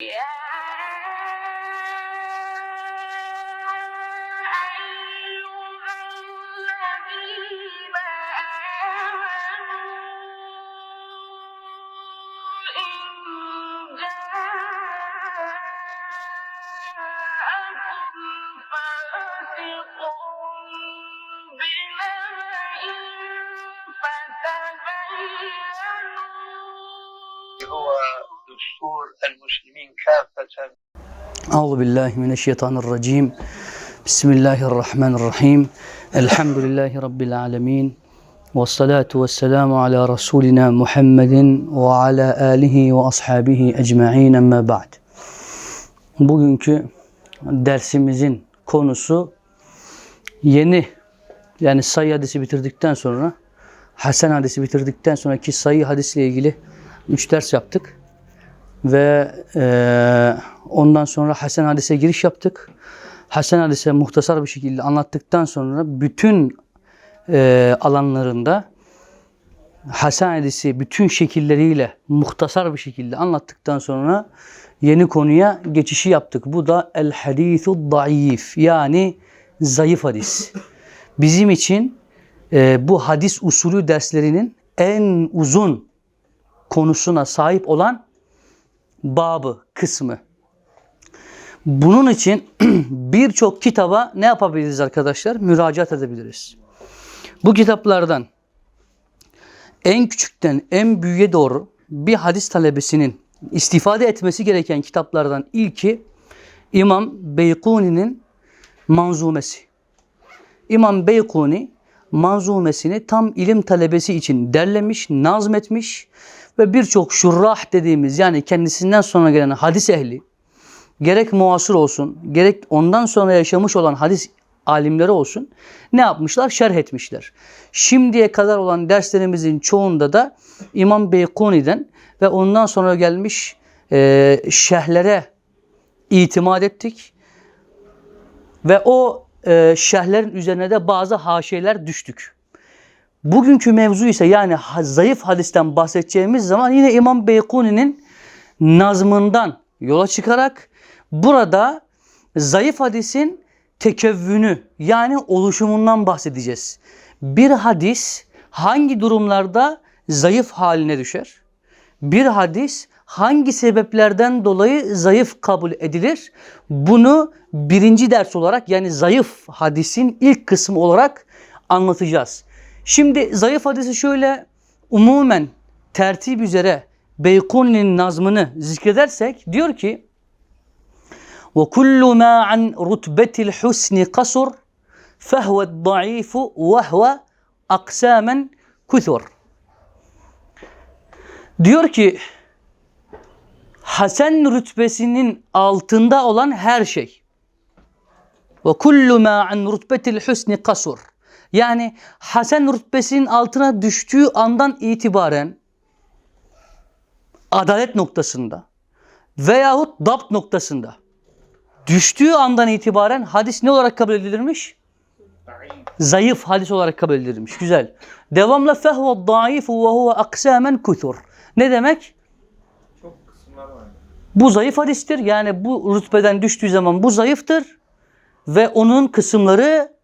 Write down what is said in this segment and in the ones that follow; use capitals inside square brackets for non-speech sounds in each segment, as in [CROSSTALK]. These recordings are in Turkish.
Yeah. دستور المسلمين كافة أعوذ بالله من الشيطان الرجيم بسم الله الرحمن الرحيم الحمد لله رب العالمين والصلاة والسلام على رسولنا محمد وعلى آله وأصحابه أجمعين أما بعد Bugünkü dersimizin konusu yeni yani sayı hadisi bitirdikten sonra Hasan hadisi bitirdikten sonraki sayı hadisle ilgili 3 ders yaptık. Ve eee, ondan sonra Hasan hadise giriş yaptık. Hasan hadise muhtasar bir şekilde anlattıktan sonra bütün eee, alanlarında Hasan hadisi bütün şekilleriyle muhtasar bir şekilde anlattıktan sonra yeni konuya geçişi yaptık. Bu da el hadisu daif yani zayıf hadis. Bizim için eee, bu hadis usulü derslerinin en uzun konusuna sahip olan babı, kısmı. Bunun için [CLEARS THROAT] birçok kitaba ne yapabiliriz arkadaşlar? Müracaat edebiliriz. Bu kitaplardan en küçükten en büyüğe doğru bir hadis talebesinin istifade etmesi gereken kitaplardan ilki İmam Beykuni'nin manzumesi. İmam Beykuni manzumesini tam ilim talebesi için derlemiş, nazmetmiş ve birçok şurrah dediğimiz yani kendisinden sonra gelen hadis ehli gerek muasır olsun gerek ondan sonra yaşamış olan hadis alimleri olsun ne yapmışlar? Şerh etmişler. Şimdiye kadar olan derslerimizin çoğunda da İmam Beykuni'den ve ondan sonra gelmiş e, şerhlere itimat ettik. Ve o e, şerhlerin üzerine de bazı haşiyeler düştük. Bugünkü mevzu ise yani zayıf hadisten bahsedeceğimiz zaman yine İmam Beykuni'nin nazmından yola çıkarak burada zayıf hadisin tekevvünü yani oluşumundan bahsedeceğiz. Bir hadis hangi durumlarda zayıf haline düşer? Bir hadis hangi sebeplerden dolayı zayıf kabul edilir? Bunu birinci ders olarak yani zayıf hadisin ilk kısmı olarak anlatacağız. Şimdi zayıf hadisi şöyle umumen tertip üzere Beykunli'nin nazmını zikredersek diyor ki ve kullu ma an rutbetil husni kasur fehve daifu ve huve aksamen kuthur. Diyor ki Hasan rütbesinin altında olan her şey. Ve kullu ma an rutbetil husni kasur. Yani Hasan rütbesinin altına düştüğü andan itibaren adalet noktasında veyahut dapt noktasında düştüğü andan itibaren hadis ne olarak kabul edilirmiş? Zayıf hadis olarak kabul edilirmiş. Güzel. Devamla fehve daif ve huve aksamen kuthur. Ne demek? Bu zayıf hadistir. Yani bu rütbeden düştüğü zaman bu zayıftır. Ve onun kısımları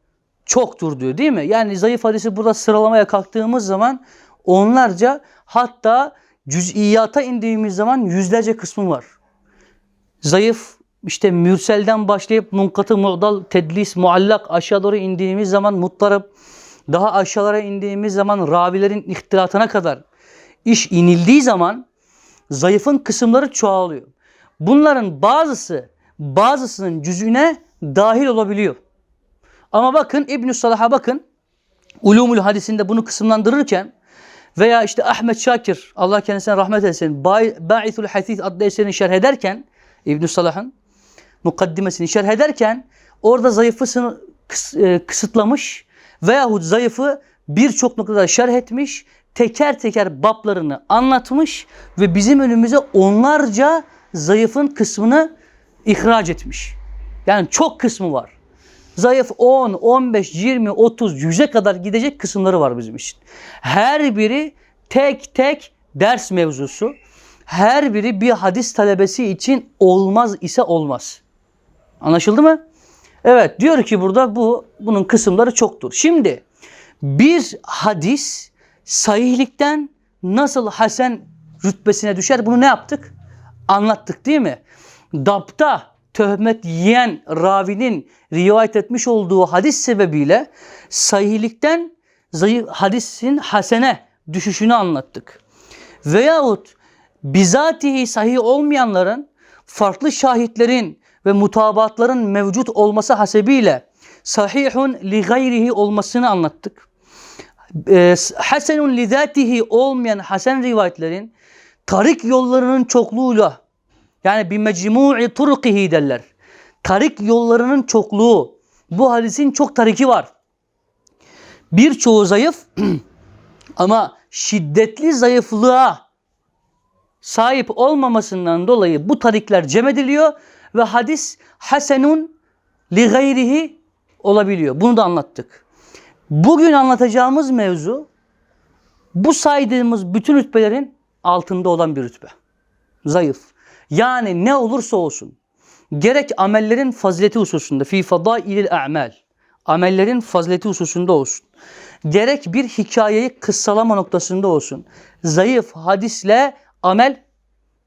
çoktur diyor değil mi? Yani zayıf hadisi burada sıralamaya kalktığımız zaman onlarca hatta cüz'iyata indiğimiz zaman yüzlerce kısmı var. Zayıf işte mürselden başlayıp munkatı, mu'dal, tedlis, muallak aşağı doğru indiğimiz zaman muttarıp daha aşağılara indiğimiz zaman ravilerin ihtilatına kadar iş inildiği zaman zayıfın kısımları çoğalıyor. Bunların bazısı bazısının cüzüne dahil olabiliyor. Ama bakın İbn-i Salah'a bakın. Ulumul hadisinde bunu kısımlandırırken veya işte Ahmet Şakir Allah kendisine rahmet etsin Ba- Ba'ithul Hadis adlı eserini şerh ederken İbn-i Salah'ın mukaddimesini şerh ederken orada zayıfı e, kısıtlamış veyahut zayıfı birçok noktada şerh etmiş, teker teker bablarını anlatmış ve bizim önümüze onlarca zayıfın kısmını ihraç etmiş. Yani çok kısmı var. Zayıf 10, 15, 20, 30, 100'e kadar gidecek kısımları var bizim için. Her biri tek tek ders mevzusu her biri bir hadis talebesi için olmaz ise olmaz. Anlaşıldı mı? Evet diyor ki burada bu bunun kısımları çoktur. Şimdi bir hadis sahihlikten nasıl hasen rütbesine düşer bunu ne yaptık? Anlattık değil mi? Dapta töhmet yiyen ravinin rivayet etmiş olduğu hadis sebebiyle sahihlikten zayıf hadisin hasene düşüşünü anlattık. Veyahut bizatihi sahih olmayanların farklı şahitlerin ve mutabatların mevcut olması hasebiyle sahihun li gayrihi olmasını anlattık. Ee, hasenun li olmayan hasen rivayetlerin tarik yollarının çokluğuyla yani bir mecmu'i turkihi derler. Tarik yollarının çokluğu. Bu hadisin çok tariki var. Birçoğu zayıf [CLEARS THROAT] ama şiddetli zayıflığa sahip olmamasından dolayı bu tarikler cem ediliyor ve hadis hasenun li gayrihi olabiliyor. Bunu da anlattık. Bugün anlatacağımız mevzu bu saydığımız bütün rütbelerin altında olan bir rütbe. Zayıf. Yani ne olursa olsun gerek amellerin fazileti hususunda fi fadailil a'mal amellerin fazileti hususunda olsun. Gerek bir hikayeyi kıssalama noktasında olsun. Zayıf hadisle amel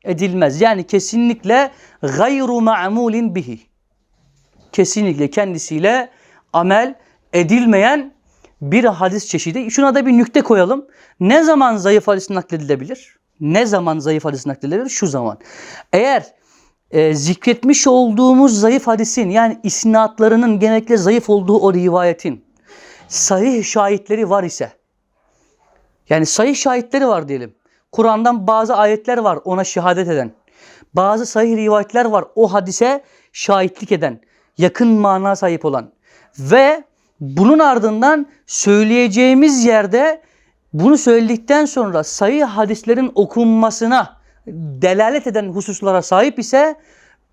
edilmez. Yani kesinlikle gayru ma'mulin bihi. Kesinlikle kendisiyle amel edilmeyen bir hadis çeşidi. Şuna da bir nükte koyalım. Ne zaman zayıf hadis nakledilebilir? Ne zaman zayıf hadis nakledilebilir? Şu zaman. Eğer e, zikretmiş olduğumuz zayıf hadisin yani isnatlarının genellikle zayıf olduğu o rivayetin sahih şahitleri var ise yani sahih şahitleri var diyelim. Kur'an'dan bazı ayetler var ona şehadet eden. Bazı sahih rivayetler var o hadise şahitlik eden, yakın mana sahip olan. Ve bunun ardından söyleyeceğimiz yerde bunu söyledikten sonra sahih hadislerin okunmasına delalet eden hususlara sahip ise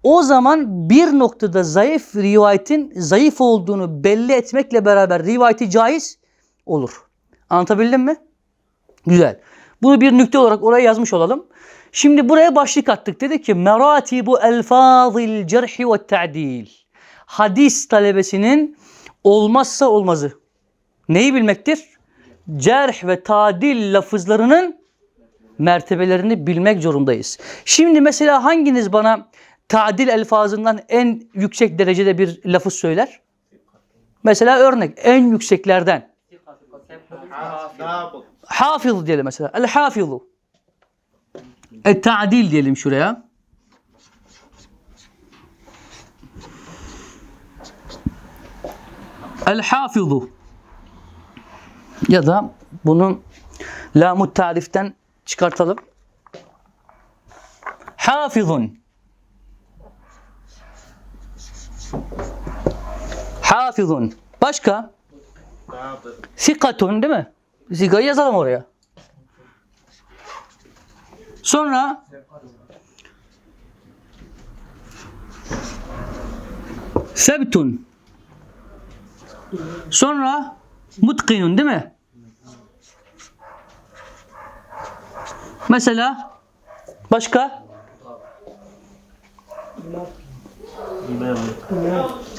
o zaman bir noktada zayıf rivayetin zayıf olduğunu belli etmekle beraber rivayeti caiz olur. Anlatabildim mi? Güzel. Bunu bir nükte olarak oraya yazmış olalım. Şimdi buraya başlık attık. Dedik ki meratibu elfazil cerhi ve ta'dil. Hadis talebesinin olmazsa olmazı. Neyi bilmektir? Cerh ve tadil lafızlarının mertebelerini bilmek zorundayız. Şimdi mesela hanginiz bana tadil elfazından en yüksek derecede bir lafız söyler? Mesela örnek en yükseklerden. Hafız diyelim mesela. El hafizu. El ta'dil diyelim şuraya. El hafizu. Ya da bunun lamut tariften çıkartalım. Hafizun. Hafizun. Başka? Sikatun değil mi? Sigayı yazalım oraya. Sonra Sebtun. Sonra mutkinun değil mi? Mesela başka?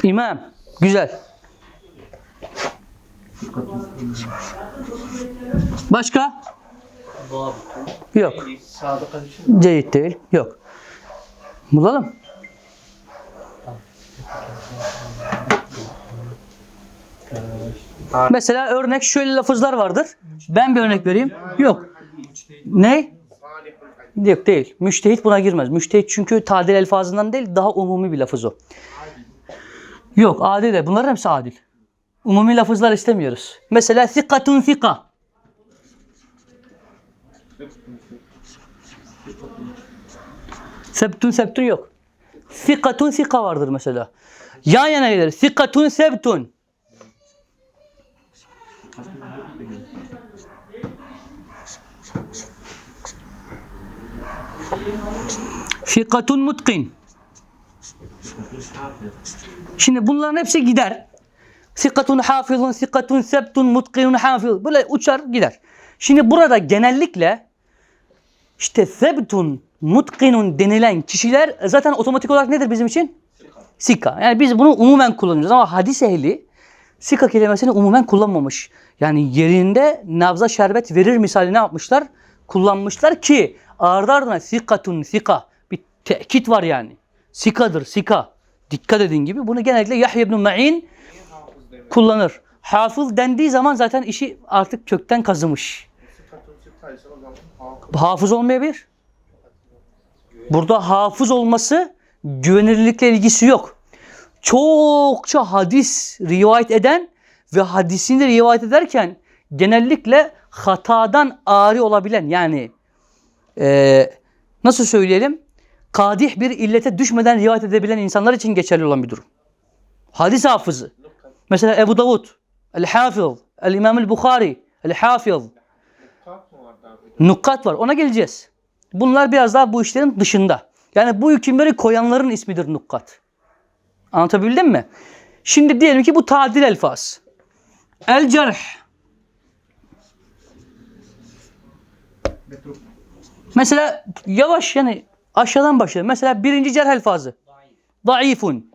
İmam. Güzel. Başka? Yok. Ceyit değil. Yok. Bulalım. Mesela örnek şöyle lafızlar vardır. Ben bir örnek vereyim. Yok. Ne? Yok değil. Müştehit buna girmez. Müştehit çünkü tadil elfazından değil daha umumi bir lafız o. Yok adil de. Bunların hepsi adil. Umumi lafızlar istemiyoruz. Mesela sikatun sika. Sebtun sebtun yok. Sikatun sika vardır mesela. Yan yana gelir. Sikatun sebtun. Fikatun mutkin. Şimdi bunların hepsi gider. Sikatun hafizun, sikatun sebtun, mutkinun hafiz. Böyle uçar gider. Şimdi burada genellikle işte sebtun mutkinun denilen kişiler zaten otomatik olarak nedir bizim için? Sika. Yani biz bunu umumen kullanıyoruz ama hadis ehli sika kelimesini umumen kullanmamış. Yani yerinde nabza şerbet verir misali ne yapmışlar? Kullanmışlar ki ardı ardına sikatun sika. Bir tekit var yani. Sikadır sika. Dikkat edin gibi. Bunu genellikle Yahya ibn Ma'in kullanır. Hafız dendiği zaman zaten işi artık kökten kazımış. Hafız olmayabilir. Burada hafız olması güvenilirlikle ilgisi yok. Çokça hadis rivayet eden ve hadisini rivayet ederken genellikle hatadan ari olabilen yani eee, nasıl söyleyelim kadih bir illete düşmeden rivayet edebilen insanlar için geçerli olan bir durum. Hadis hafızı. Mesela Ebu Davud, El-Hafız, El-İmam El-Bukhari, El-Hafız, Kat mı vardı abi? Nukkat var. Ona geleceğiz. Bunlar biraz daha bu işlerin dışında. Yani bu hükümleri koyanların ismidir nukkat. Anlatabildim mi? Şimdi diyelim ki bu tadil elfaz. El cerh. Mesela yavaş yani aşağıdan başlayalım. Mesela birinci cerh elfazı. Daifun.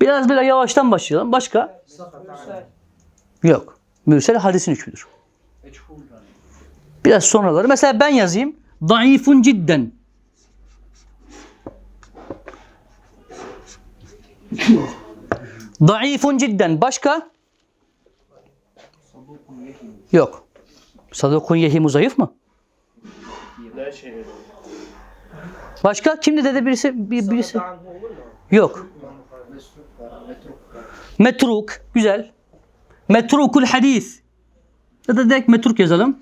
Biraz böyle yavaştan başlayalım. Başka? Yok. Mürsel hadisin hükmüdür. Biraz sonraları. Mesela ben yazayım. Daifun cidden. Daifun cidden. Başka? Yok. Sadukun yehimu zayıf mı? Başka? Kimdi dedi birisi? Bir, birisi? Yok. Metruk. Güzel. Metrukul hadis. Ya da direkt metruk yazalım.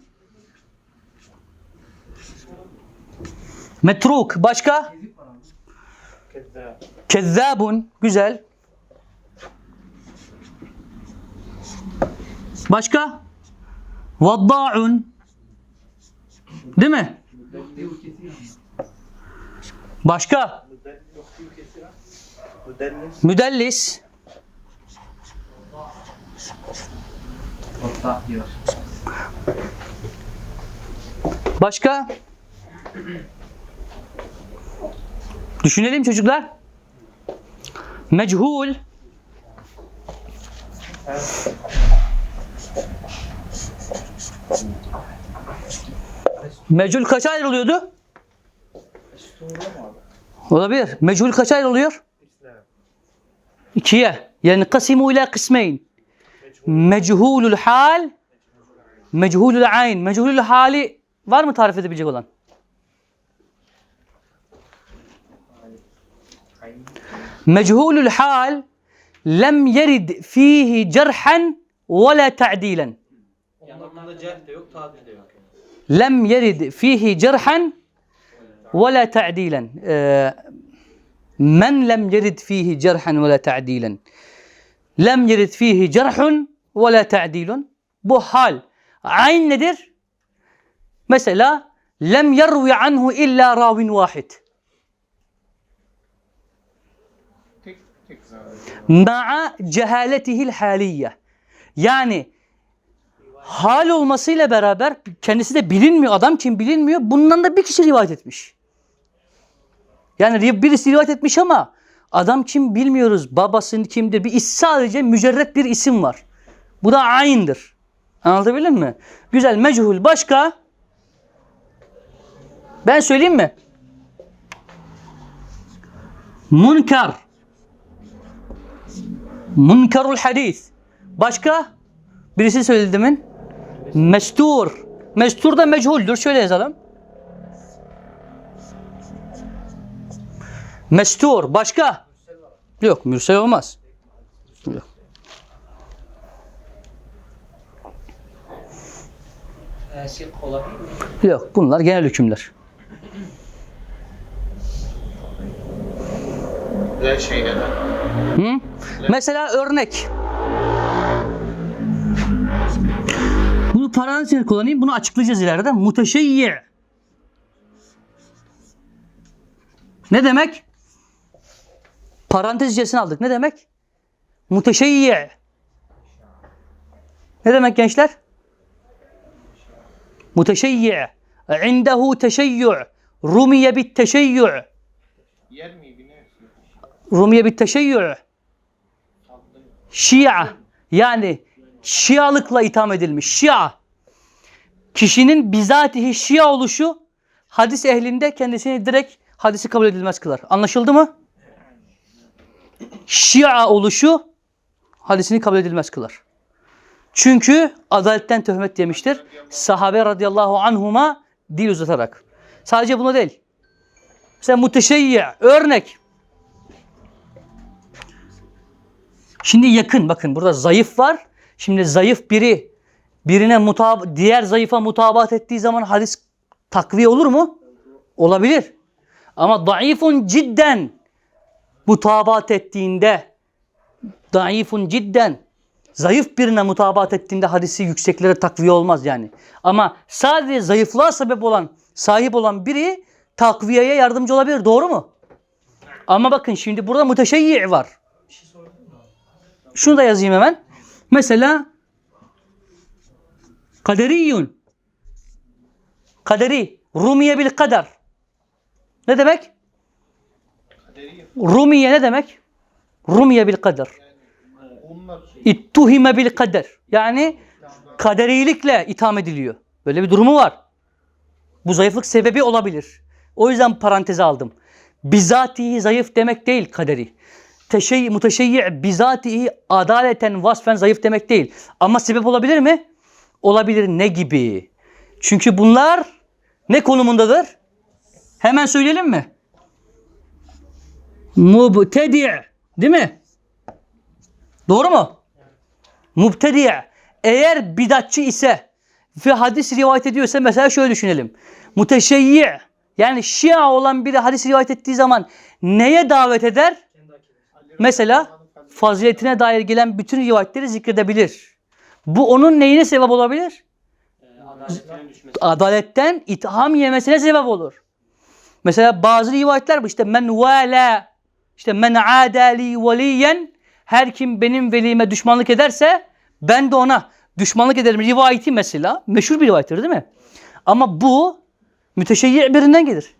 Metruk. Başka? Kezzab. Kezzabun. Güzel. Başka? Vadda'un. Değil mi? Başka? Müdellis. Başka? Düşünelim çocuklar. Mechul. Mechul kaça ayrılıyordu? Olabilir. Mechul kaça ayrılıyor? İkiye. Yani kasimu ila kısmeyn. Mechulul hal, mechulul ayn. Mechulul hali var mı tarif edebilecek olan? مجهول الحال لم يرد فيه جرحا ولا تعديلا. لم يرد فيه جرحا ولا تعديلا. آه، من لم يرد فيه جرحا ولا تعديلا؟ لم يرد فيه جرح ولا تعديل. بحال عين ندر مسألة لم يروي عنه إلا راو واحد. Ma'a cehaletihil haliyye yani hal olmasıyla beraber kendisi de bilinmiyor adam kim bilinmiyor bundan da bir kişi rivayet etmiş. Yani ri- birisi rivayet etmiş ama adam kim bilmiyoruz babasının kimdir bir sadece mücerret bir isim var. Bu da aynıdır. Anlatabildim mi? Güzel mechul başka? Ben söyleyeyim mi? Munkar. Munkarul hadis. Başka? Birisi söyledi demin. Mestur. Mestur da mechuldür. Şöyle yazalım. Mestur. Başka? Yok. Mürsel olmaz. Yok. Olabilir mi? Yok. Bunlar genel hükümler. Ne şey neden? Hı? Mesela örnek. Bunu parantez kullanayım. Bunu açıklayacağız ileride. Muteşeyyi. Ne demek? Parantez içerisine aldık. Ne demek? Muteşeyyi. Ne demek gençler? Muteşeyyi' indehu teşeyyü' rumiye bit teşeyyü'? Rumiye bit teşeyyü' Şia yani Şialıkla itham edilmiş. Şia. Kişinin bizatihi Şia oluşu hadis ehlinde kendisini direkt hadisi kabul edilmez kılar. Anlaşıldı mı? Şia oluşu hadisini kabul edilmez kılar. Çünkü adaletten töhmet yemiştir. Sahabe radıyallahu anhuma dil uzatarak. Sadece bunu değil. Mesela muteşeyyi örnek. Şimdi yakın bakın burada zayıf var. Şimdi zayıf biri birine mutab diğer zayıfa mutabat ettiği zaman hadis takviye olur mu? Olabilir. Ama daifun cidden mutabat ettiğinde daifun cidden zayıf birine mutabat ettiğinde hadisi yükseklere takviye olmaz yani. Ama sadece zayıflığa sebep olan, sahip olan biri takviyeye yardımcı olabilir. Doğru mu? Ama bakın şimdi burada müteşeyyi var. Şunu da yazayım hemen. Mesela kaderiyun. Kaderi. Rumiye bil kader. Ne demek? Kaderi Rumiye ne demek? Rumiye bil kader. İttuhime bil kader. Yani kaderilikle itham ediliyor. Böyle bir durumu var. Bu zayıflık sebebi olabilir. O yüzden paranteze aldım. Bizatihi zayıf demek değil kaderi. Teşeyyi, muteşeyyi bizatihi adaleten vasfen zayıf demek değil. Ama sebep olabilir mi? Olabilir ne gibi? Çünkü bunlar ne konumundadır? Hemen söyleyelim mi? Mubtedi' değil mi? Doğru mu? Mubtedi' eğer bidatçı ise ve hadis rivayet ediyorsa mesela şöyle düşünelim. Muteşeyyi yani Şia olan biri hadis rivayet ettiği zaman neye davet eder? Mesela faziletine dair gelen bütün rivayetleri zikredebilir. Bu onun neyine sebep olabilir? Düşmesi. Adaletten itham yemesine sebep olur. Mesela bazı rivayetler bu işte men vela işte men adali veliyen her kim benim velime düşmanlık ederse ben de ona düşmanlık ederim rivayeti mesela meşhur bir rivayettir değil mi? Ama bu müteşeyyi birinden gelir.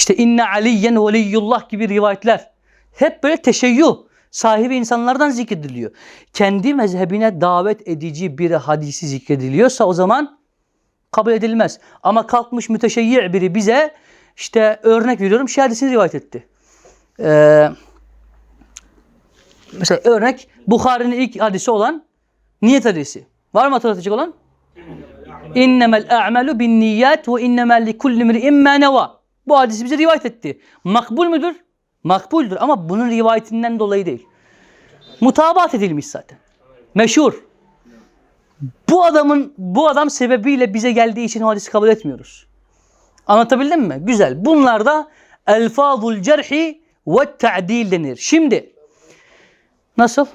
İşte inne aliyen veliyullah gibi rivayetler hep böyle teşeyyü sahibi insanlardan zikrediliyor. Kendi mezhebine davet edici bir hadisi zikrediliyorsa o zaman kabul edilmez. Ama kalkmış müteşeyyi biri bize işte örnek veriyorum şey hadisini rivayet etti. Ee, mesela örnek Bukhari'nin ilk hadisi olan niyet hadisi. Var mı hatırlatacak olan? İnnemel a'melu bin niyat ve innemel li kulli imri'in ma. Bu hadisi bize rivayet etti. Makbul müdür? Makbuldür ama bunun rivayetinden dolayı değil. Mutabat edilmiş zaten. Meşhur. Bu adamın bu adam sebebiyle bize geldiği için hadisi kabul etmiyoruz. Anlatabildim mi? Güzel. Bunlar da elfazul cerhi ve ta'dil denir. Şimdi nasıl?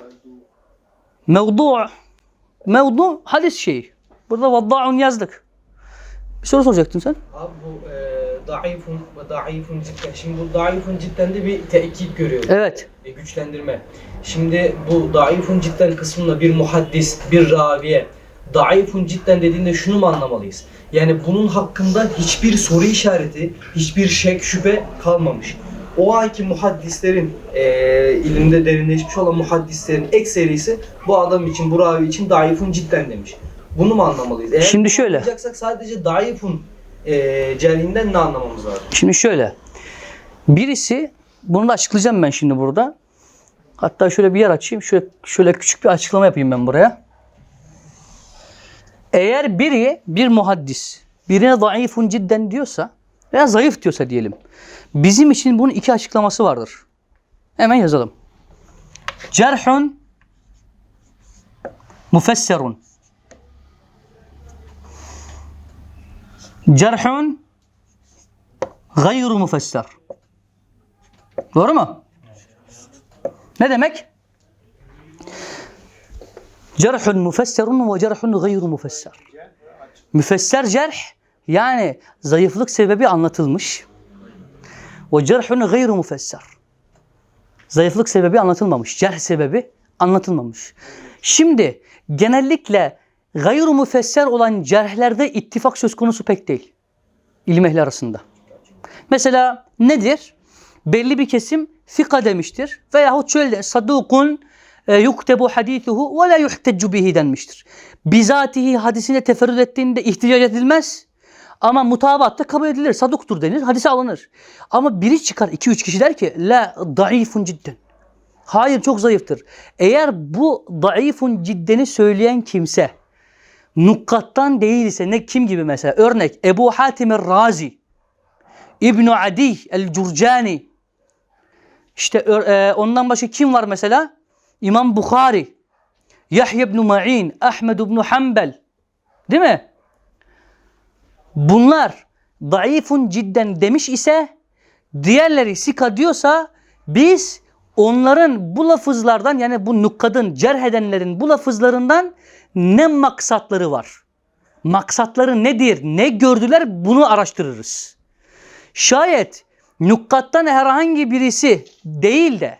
Mevdu' mevdu hadis şeyi. Burada vadda'un yazdık. Bir soru soracaktın sen. Abi bu e, daifun ve daifun cidden. Şimdi bu daifun cidden de bir tekit görüyor. Evet. E, güçlendirme. Şimdi bu daifun cidden kısmında bir muhaddis, bir raviye daifun cidden dediğinde şunu mu anlamalıyız? Yani bunun hakkında hiçbir soru işareti, hiçbir şek şüphe kalmamış. O anki muhaddislerin e, ilimde derinleşmiş olan muhaddislerin ekserisi bu adam için, bu ravi için daifun cidden demiş. Bunu mu anlamalıyız? Eğer Şimdi şöyle. sadece daifun e, ne anlamamız lazım? Şimdi şöyle. Birisi bunu da açıklayacağım ben şimdi burada. Hatta şöyle bir yer açayım. Şöyle, şöyle küçük bir açıklama yapayım ben buraya. Eğer biri bir muhaddis birine zayıfun cidden diyorsa veya zayıf diyorsa diyelim. Bizim için bunun iki açıklaması vardır. Hemen yazalım. Cerhun mufesserun. Cerhun gayru mufesser. Doğru mu? Ne demek? Cerhun mufesserun ve cerhun gayru mufesser. Müfesser cerh yani zayıflık sebebi anlatılmış. Ve cerhun gayru mufesser. Zayıflık sebebi anlatılmamış. Cerh sebebi anlatılmamış. Şimdi genellikle gayru müfesser olan cerhlerde ittifak söz konusu pek değil. İlim ehli arasında. Mesela nedir? Belli bir kesim fika demiştir. Veyahut şöyle sadukun e, yuktebu hadithuhu ve la yuhteccu bihi denmiştir. Bizatihi hadisine teferrüt ettiğinde ihticac edilmez. Ama mutabatta kabul edilir. Saduktur denir. Hadise alınır. Ama biri çıkar iki üç kişi der ki la daifun cidden. Hayır çok zayıftır. Eğer bu daifun ciddeni söyleyen kimse nukkattan değil ise ne kim gibi mesela örnek Ebu Hatim Razi İbn Adi el-Curcani işte e, ondan başka kim var mesela? İmam Bukhari, Yahya ibn Ma'in, Ahmed ibn Hanbel. Değil mi? Bunlar daifun cidden demiş ise diğerleri sika diyorsa biz onların bu lafızlardan yani bu nukkadın, cerh edenlerin bu lafızlarından ne maksatları var? Maksatları nedir? Ne gördüler? Bunu araştırırız. Şayet nukkattan herhangi birisi değil de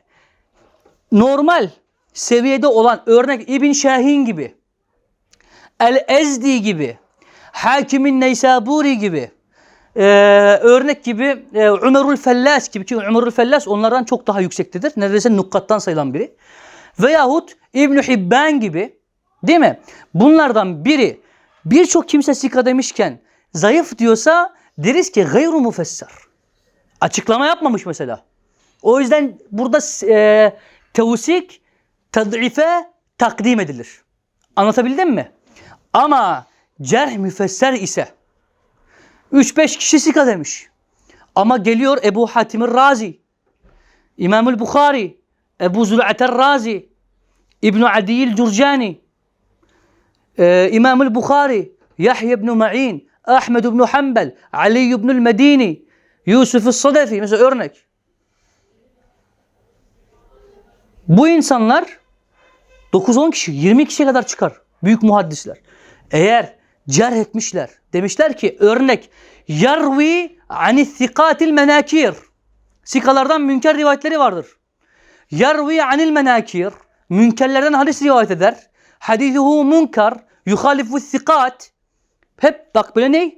normal seviyede olan örnek İbn Şahin gibi, El-Ezdi gibi, Hakimin Neysaburi gibi, ee, örnek gibi e, Ömerül Fellas gibi ki Ömerül Fellas onlardan çok daha yüksektedir. Neredeyse nukkattan sayılan biri. Veyahut İbn Hibban gibi değil mi? Bunlardan biri birçok kimse sika demişken zayıf diyorsa deriz ki gayru mufessar. Açıklama yapmamış mesela. O yüzden burada e, tevsik tad'ife takdim edilir. Anlatabildim mi? Ama cerh müfesser ise 3-5 kişi sika demiş. Ama geliyor Ebu Hatim Razi, İmamül Bukhari, Ebu Zül'ater Razi, İbn Adiyil Curcani, e, İmamül Bukhari, Yahya ibn Ma'in, Ahmed ibn Hanbel, Ali ibn Medini, Yusuf Sadefi mesela örnek. Bu insanlar 9-10 kişi, 20 kişiye kadar çıkar. Büyük muhaddisler. Eğer cerh etmişler. Demişler ki örnek yarvi ani thikatil menakir. Sikalardan münker rivayetleri vardır. Yarvi anil menakir. Münkerlerden hadis rivayet eder. Hadithuhu munkar. Yuhalifu thikat. Hep bak böyle ne?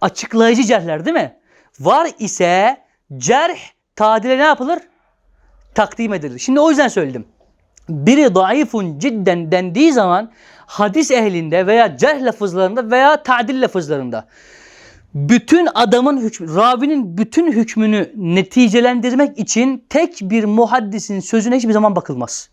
Açıklayıcı cerhler değil mi? Var ise cerh tadile ne yapılır? Takdim edilir. Şimdi o yüzden söyledim. Biri daifun cidden dendiği zaman hadis ehlinde veya cerh lafızlarında veya ta'dil lafızlarında bütün adamın hükmü, ravinin bütün hükmünü neticelendirmek için tek bir muhaddisin sözüne hiçbir zaman bakılmaz.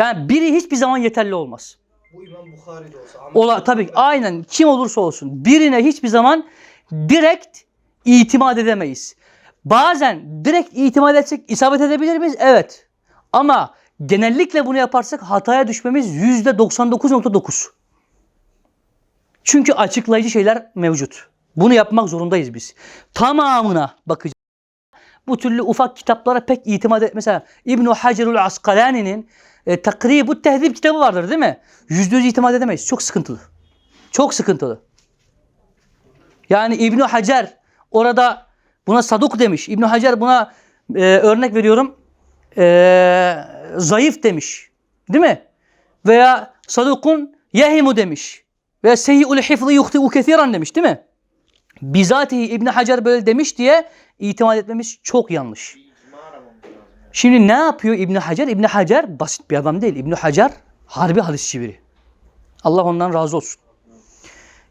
Yani biri hiçbir zaman yeterli olmaz. Bu İmam Bukhari de olsa. Ahmet Ola tabii Hanbel- aynen kim olursa olsun birine hiçbir zaman direkt itimat edemeyiz. Bazen direkt itimat etsek isabet edebilir miyiz? Evet. Ama genellikle bunu yaparsak hataya düşmemiz yüzde 99.9. Çünkü açıklayıcı şeyler mevcut. Bunu yapmak zorundayız biz. Tamamına bakacağız. Bu türlü ufak kitaplara pek itimat et. Mesela İbn-i Hacerül Askalani'nin e, Takribut Tehdib kitabı vardır değil mi? Yüzde yüz itimat edemeyiz. Çok sıkıntılı. Çok sıkıntılı. Yani İbn Hacer orada buna saduk demiş. İbn Hacer buna e, örnek veriyorum e, zayıf demiş. Değil mi? Veya sadukun yehimu demiş. Veya seyyi'ul hifzı yuhti'u kethiran demiş değil mi? Bizatihi İbn Hacer böyle demiş diye itimat etmemiz çok yanlış. Şimdi ne yapıyor İbn Hacer? İbn Hacer basit bir adam değil. İbn Hacer harbi hadisçi biri. Allah ondan razı olsun.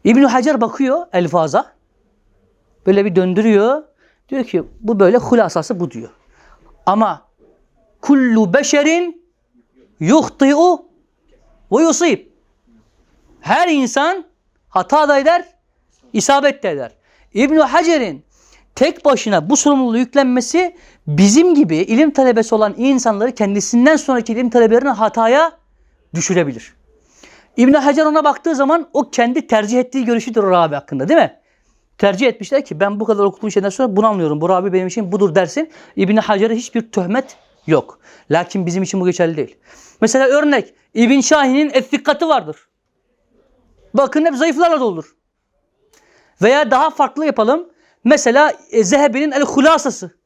İbn Hacer bakıyor elfaza. Böyle bir döndürüyor. Diyor ki bu böyle hulasası bu diyor. Ama kullu beşerin yuhti'u ve yusib. Her insan hata da eder, isabet de eder. İbn Hacer'in tek başına bu sorumluluğu yüklenmesi bizim gibi ilim talebesi olan insanları kendisinden sonraki ilim talebelerini hataya düşürebilir. İbn Hacer ona baktığı zaman o kendi tercih ettiği görüşüdür o Rabi hakkında değil mi? Tercih etmişler ki ben bu kadar okuduğum şeyden sonra bunu anlıyorum. Bu Rabi benim için budur dersin. İbn Hacer'e hiçbir töhmet yok. Lakin bizim için bu geçerli değil. Mesela örnek İbn Şahin'in ettikatı vardır. Bakın hep zayıflarla doludur. Veya daha farklı yapalım. Mesela Zehebi'nin El Hulasası.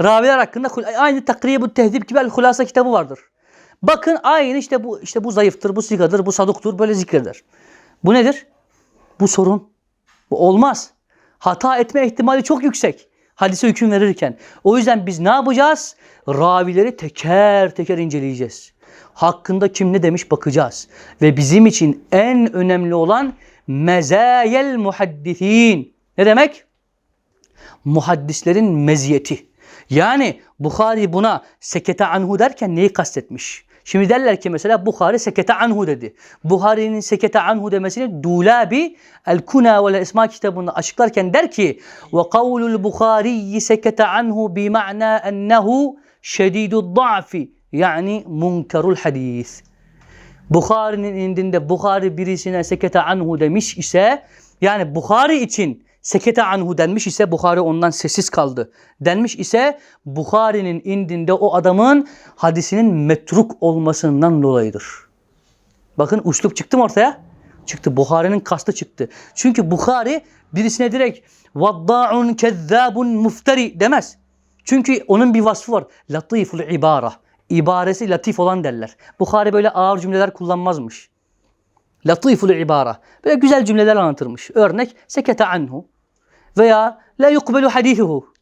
Raviler hakkında aynı Takriye bu Tehdip gibi El Hulasa kitabı vardır. Bakın aynı işte bu işte bu zayıftır, bu sigadır, bu saduktur böyle zikreder. Bu nedir? Bu sorun. Bu olmaz. Hata etme ihtimali çok yüksek. Hadise hüküm verirken. O yüzden biz ne yapacağız? Ravileri teker teker inceleyeceğiz. Hakkında kim ne demiş bakacağız. Ve bizim için en önemli olan mezayel muhaddisin. Ne demek? Muhaddislerin meziyeti. Yani Bukhari buna sekete anhu derken neyi kastetmiş? Şimdi derler ki mesela Bukhari sekete anhu dedi. Bukhari'nin sekete anhu demesini Dulabi El Kuna ve Esma kitabında açıklarken der ki ve kavlul Bukhari sekete anhu bi ma'na ennehu şedidud da'fi yani munkarul hadis. Bukhari'nin indinde Bukhari birisine sekete anhu demiş ise yani Bukhari için sekete anhu denmiş ise Bukhari ondan sessiz kaldı. Denmiş ise Bukhari'nin indinde o adamın hadisinin metruk olmasından dolayıdır. Bakın usluk çıktı mı ortaya? Çıktı. Bukhari'nin kastı çıktı. Çünkü Bukhari birisine direkt vadda'un kezzabun mufteri demez. Çünkü onun bir vasfı var. Latiful ibara. İbaresi latif olan derler. Bukhari böyle ağır cümleler kullanmazmış. Latiful ibara. Böyle güzel cümleler anlatırmış. Örnek sekete anhu veya la yukbelu hadithuhu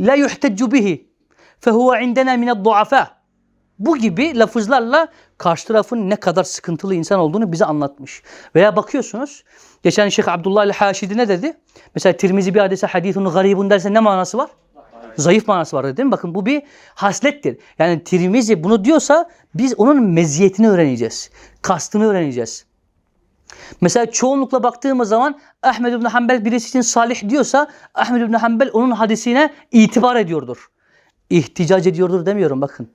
la yuhteccu bihi fehuve indena mined duafa. Bu gibi lafızlarla karşı tarafın ne kadar sıkıntılı insan olduğunu bize anlatmış. Veya bakıyorsunuz geçen Şeyh Abdullah el-Haşidi ne dedi? Mesela Tirmizi bir hadise hadithun garibun derse ne manası var? Zayıf manası var dedi değil mi? Bakın bu bir haslettir. Yani Tirmizi bunu diyorsa biz onun meziyetini öğreneceğiz. Kastını öğreneceğiz. Mesela çoğunlukla baktığımız zaman Ahmed ibn Hanbel birisi için salih diyorsa Ahmed ibn Hanbel onun hadisine itibar ediyordur. İhticac ediyordur demiyorum bakın.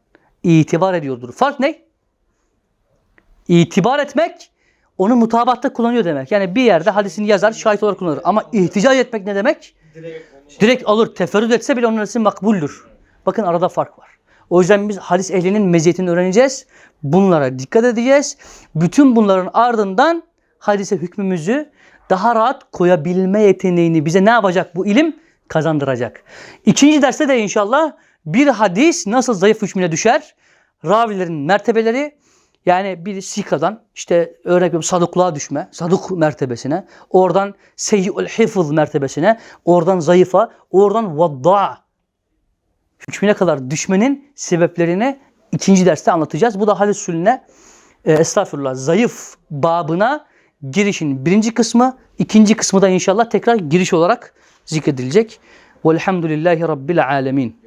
İtibar ediyordur. Fark ne? İtibar etmek onu mutabatta kullanıyor demek. Yani bir yerde hadisini yazar, şahit olarak kullanır. Ama ihticac etmek ne demek? Direkt alır, teferrüt etse bile onun hadisi makbuldür. Bakın arada fark var. O yüzden biz hadis ehlinin meziyetini öğreneceğiz. Bunlara dikkat edeceğiz. Bütün bunların ardından hadise hükmümüzü daha rahat koyabilme yeteneğini bize ne yapacak bu ilim? Kazandıracak. İkinci derste de inşallah bir hadis nasıl zayıf hükmüne düşer? Ravilerin mertebeleri yani bir sikadan işte örnek veriyorum sadukluğa düşme, saduk mertebesine, oradan seyyi'ül hifz mertebesine, oradan zayıfa, oradan vadda hükmüne kadar düşmenin sebeplerini ikinci derste anlatacağız. Bu da hadis usulüne e, estağfurullah zayıf babına girişin birinci kısmı, ikinci kısmı da inşallah tekrar giriş olarak zikredilecek. Velhamdülillahi Rabbil alemin.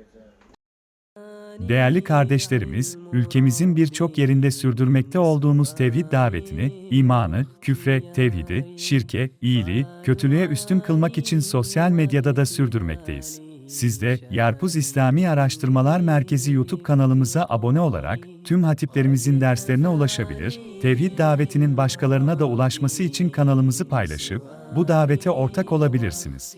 Değerli kardeşlerimiz, ülkemizin birçok yerinde sürdürmekte olduğumuz tevhid davetini, imanı, küfre, tevhidi, şirke, iyiliği, kötülüğe üstün kılmak için sosyal medyada da sürdürmekteyiz. Siz de Yarpuz İslami Araştırmalar Merkezi YouTube kanalımıza abone olarak tüm hatiplerimizin derslerine ulaşabilir, tevhid davetinin başkalarına da ulaşması için kanalımızı paylaşıp bu davete ortak olabilirsiniz.